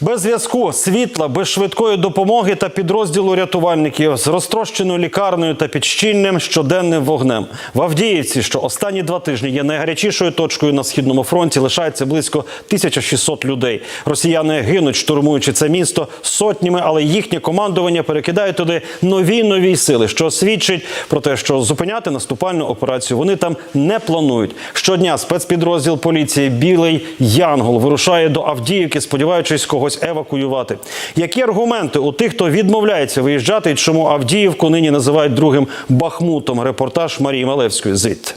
Без зв'язку, світла, без швидкої допомоги та підрозділу рятувальників з розтрощеною лікарнею та підщільним щоденним вогнем. В Авдіївці, що останні два тижні є найгарячішою точкою на східному фронті, лишається близько 1600 людей. Росіяни гинуть, штурмуючи це місто сотнями, але їхнє командування перекидає туди нові нові сили, що свідчить про те, що зупиняти наступальну операцію вони там не планують. Щодня спецпідрозділ поліції Білий Янгол вирушає до Авдіївки, сподіваючись когось евакуювати. Які аргументи у тих, хто відмовляється виїжджати, і чому Авдіївку нині називають другим Бахмутом? Репортаж Марії Малевської звідти.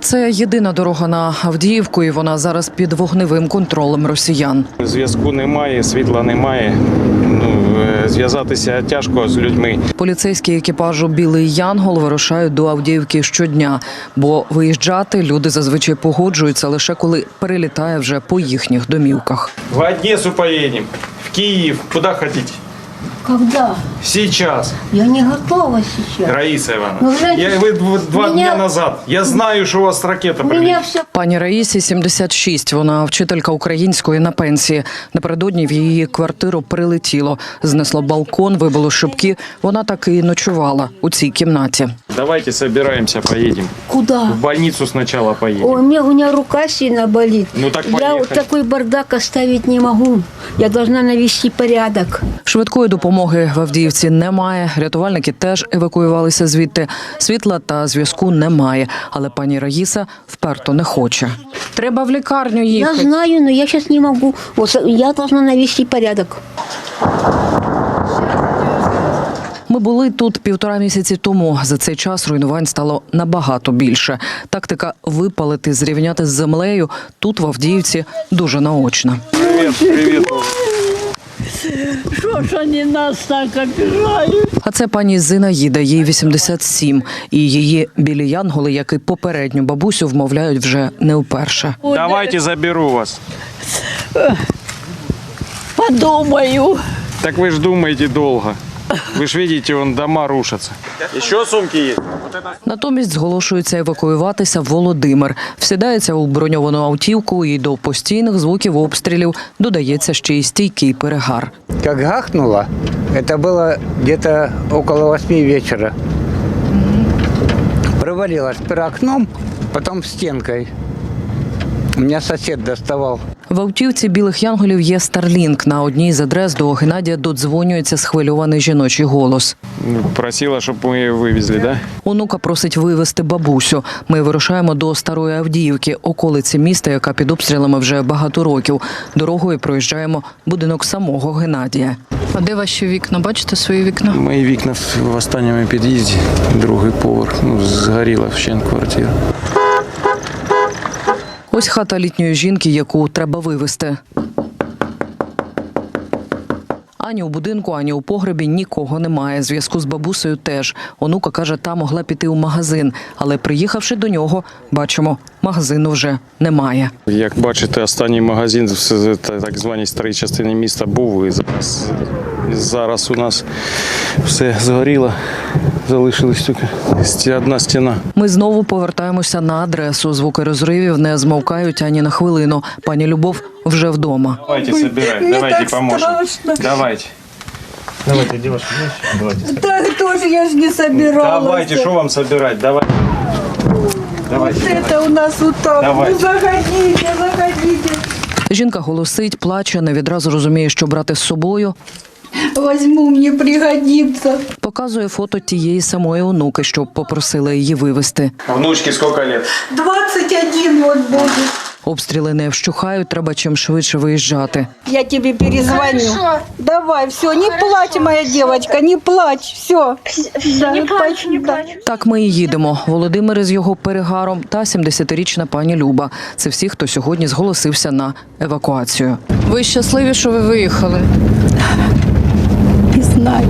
Це єдина дорога на Авдіївку, і вона зараз під вогневим контролем росіян. Зв'язку немає, світла немає. Ну, зв'язатися тяжко з людьми. Поліцейські екіпажу Білий Янгол вирушають до Авдіївки щодня, бо виїжджати люди зазвичай погоджуються лише коли перелітає вже по їхніх домівках. В Одесу поїдемо, в Київ, куди хотите. Когда? Сейчас, Я не готова сейчас. Раиса Ивановна. Ну, знаете, я, вы дв- два меня- дня назад. Я знаю, що у вас ракета прилетіла. все Пані Раїсі 76, Вона вчителька української на пенсії. Напередодні в її квартиру прилетіло, знесло балкон, вибило шибки. Вона так і ночувала у цій кімнаті. Давайте собираемся, поедем. куда? В больницу сначала поедем. Ой, у меня, у меня рука сильно болит. Ну, так Я поехали. вот такой бардак оставить не могу. Я должна навести порядок. Швидкої допомоги в Авдіївці немає. Рятувальники теж евакуювалися звідти. Світла та зв'язку немає. Але пані Раїса вперто не хоче. Треба в лікарню Я знаю, но я сейчас не могу. Вот я должна навести порядок. Ми були тут півтора місяці тому. За цей час руйнувань стало набагато більше. Тактика випалити, зрівняти з землею тут в Авдіївці дуже наочна. Привет, привет. Что ж они нас так обижают? А це пані Зинаїда, їй 87. І її білі янголи, як і попередню бабусю, вмовляють вже не вперше. Давайте заберу вас. Подумаю. Так вы ж думаете долго. Вы ж видите, вон дома рушатся. Еще сумки есть? Натомість зголошується евакуюватися Володимир. Всідається у броньовану автівку і до постійних звуків обстрілів додається ще й стійкий перегар. Как гахнуло, это было где-то около восьми вечера. Провалилось сперва окном, потом стенкой. Меня сосед доставал. В автівці білих янголів є Старлінк. На одній з адрес до Геннадія додзвонюється схвильований жіночий голос. Ну, Просила, чтобы мы ее вывезли, да? Онука просить вивезти бабусю. Ми вирушаємо до старої Авдіївки, околиці міста, яка під обстрілами вже багато років. Дорогою проїжджаємо будинок самого Геннадія. А де ваші вікна? Бачите свої вікна? Мої вікна в останньому під'їзді, другий поверх. Ну, згоріла вщент квартира. Ось хата літньої жінки, яку треба вивезти. Ані у будинку, ані у погребі нікого немає. Зв'язку з бабусею теж. Онука каже, та могла піти у магазин, але приїхавши до нього, бачимо, магазину вже немає. Як бачите, останній магазин в так званій старій частині міста був. І зараз у нас все згоріло. Залишилась тільки одна стіна. Ми знову повертаємося на адресу. Звуки розривів не змовкають ані на хвилину. Пані Любов вже вдома. Давайте собирать, давайте поможем. Давайте. Давайте, девушка, давайте. Так тоже я же не собиралась. Давайте, что вам собирать? Давайте. Вот Давайте. это у нас вот так. Давайте. Ну заходите, заходите. Жінка голосить, плаче, не відразу розуміє, що брати з собою. Возьму, мне пригодится. Показує фото тієї самої онуки, що попросила її вивезти. Внучке сколько лет? 21 вот будет. Обстріли не вщухають, треба чим швидше виїжджати. Я тебе перезвоню. Давай, все, не плачь, моя девочка, не плачь, все. Да, не плачь, не плачь. Так ми і їдемо. Володимир із його перегаром та 70-річна пані Люба. Це всі, хто сьогодні зголосився на евакуацію. Ви щасливі, що ви виїхали? Не знаю.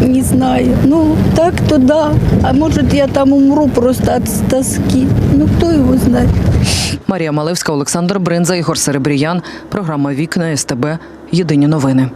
Не знаю. Ну, так-то да. А может, я там умру просто от тоски. Ну, кто его знает. Марія Малевська, Олександр Бринза, Ігор Серебріян. Програма Вікна СТБ. Єдині новини.